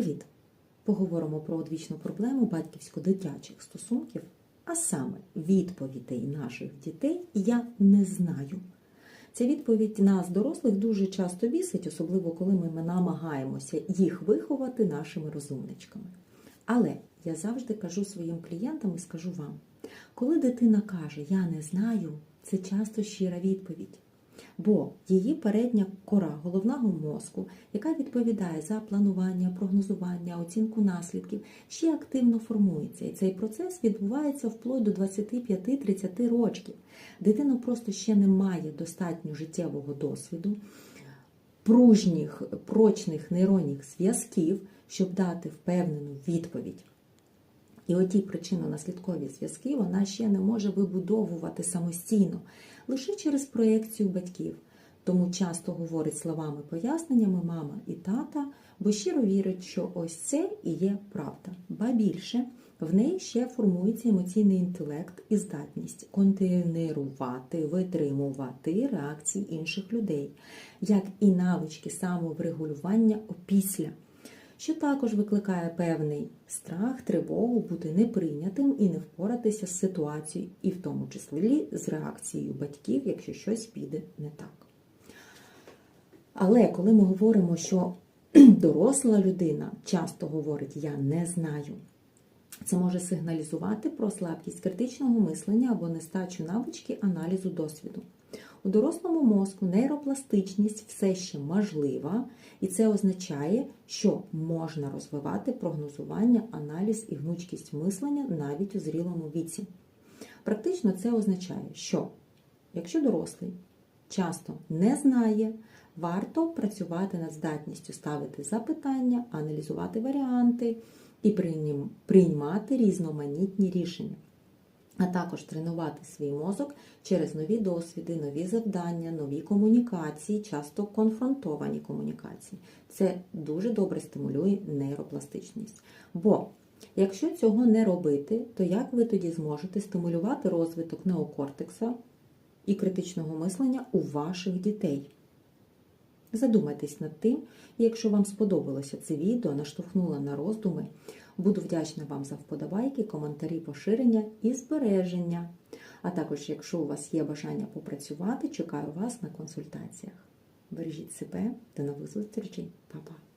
Привіт! Поговоримо про одвічну проблему батьківсько-дитячих стосунків, а саме відповідей наших дітей я не знаю. Ця відповідь нас, дорослих, дуже часто бісить, особливо коли ми намагаємося їх виховати нашими розумничками. Але я завжди кажу своїм клієнтам і скажу вам: коли дитина каже Я не знаю, це часто щира відповідь. Бо її передня кора головного мозку, яка відповідає за планування, прогнозування, оцінку наслідків, ще активно формується. І цей процес відбувається вплоть до 25-30 років. Дитина просто ще не має достатньо життєвого досвіду, пружніх, прочних нейронних зв'язків, щоб дати впевнену відповідь. І оті причинно-наслідкові зв'язки вона ще не може вибудовувати самостійно, лише через проєкцію батьків. Тому часто говорить словами поясненнями мама і тата, бо щиро вірить, що ось це і є правда. Ба більше в неї ще формується емоційний інтелект і здатність контейнерувати, витримувати реакції інших людей, як і навички самоврегулювання опісля що також викликає певний страх, тривогу бути неприйнятим і не впоратися з ситуацією, і в тому числі з реакцією батьків, якщо щось піде не так. Але коли ми говоримо, що доросла людина часто говорить Я не знаю, це може сигналізувати про слабкість критичного мислення або нестачу навички аналізу досвіду. У дорослому мозку нейропластичність все ще можлива, і це означає, що можна розвивати прогнозування, аналіз і гнучкість мислення навіть у зрілому віці. Практично це означає, що якщо дорослий часто не знає, варто працювати над здатністю ставити запитання, аналізувати варіанти і приймати різноманітні рішення а також тренувати свій мозок через нові досвіди, нові завдання, нові комунікації, часто конфронтовані комунікації. Це дуже добре стимулює нейропластичність. Бо якщо цього не робити, то як ви тоді зможете стимулювати розвиток неокортекса і критичного мислення у ваших дітей? Задумайтесь над тим, якщо вам сподобалося це відео, наштовхнуло на роздуми, буду вдячна вам за вподобайки, коментарі, поширення і збереження. А також, якщо у вас є бажання попрацювати, чекаю вас на консультаціях. Бережіть себе, до нових зустрічей, Па-па!